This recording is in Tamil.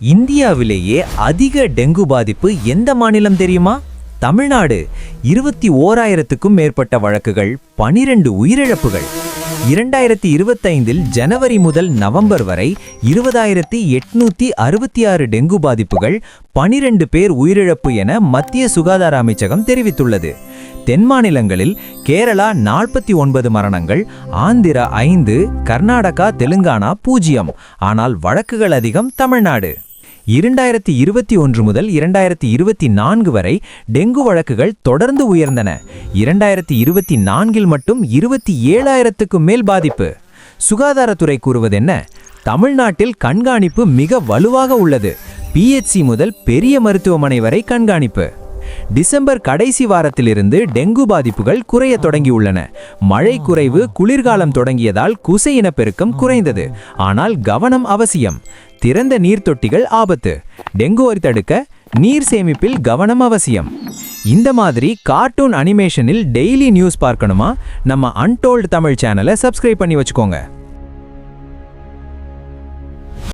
இந்தியாவிலேயே அதிக டெங்கு பாதிப்பு எந்த மாநிலம் தெரியுமா? தமிழ்நாடு. இருபத்தி ஓராயிரத்துக்கும் மேற்பட்ட வழக்குகள் பனிரெண்டு உயிரிழப்புகள். இரண்டாயிரத்தி இருபத்தைந்தில் ஜனவரி முதல் நவம்பர் வரை இருபதாயிரத்தி எட்நூத்தி அறுபத்தி ஆறு டெங்கு பாதிப்புகள் பனிரெண்டு பேர் உயிரிழப்பு என மத்திய சுகாதார அமைச்சகம் தெரிவித்துள்ளது. தென் மாநிலங்களில் கேரளா நாற்பத்தி ஒன்பது மரணங்கள் ஆந்திரா ஐந்து கர்நாடகா தெலுங்கானா பூஜ்ஜியம். ஆனால் வழக்குகள் அதிகம் தமிழ்நாடு. இரண்டாயிரத்தி இருபத்தி ஒன்று முதல் இரண்டாயிரத்தி இருபத்தி நான்கு வரை டெங்கு வழக்குகள் தொடர்ந்து உயர்ந்தன. இரண்டாயிரத்தி இருபத்தி நான்கில் மட்டும் இருபத்தி ஏழாயிரத்துக்கும் மேல் பாதிப்பு. சுகாதாரத்துறை கூறுவதென்ன? தமிழ்நாட்டில் கண்காணிப்பு மிக வலுவாக உள்ளது. பிஎச்சி முதல் பெரிய மருத்துவமனை வரை கண்காணிப்பு. டிசம்பர் கடைசி வாரத்திலிருந்து டெங்கு பாதிப்புகள் குறைய தொடங்கியுள்ளன. மழை குறைவு குளிர்காலம் தொடங்கியதால் குசை இனப்பெருக்கம் குறைந்தது. ஆனால் கவனம் அவசியம். திறந்த நீர்த்தொட்டிகள் ஆபத்து. டெங்குவை தடுக்க நீர் சேமிப்பில் கவனம் அவசியம். இந்த மாதிரி கார்ட்டூன் அனிமேஷனில் டெய்லி நியூஸ் பார்க்கணுமா? நம்ம அன்டோல்டு தமிழ் சேனலை சப்ஸ்கிரைப் பண்ணி வச்சுக்கோங்க.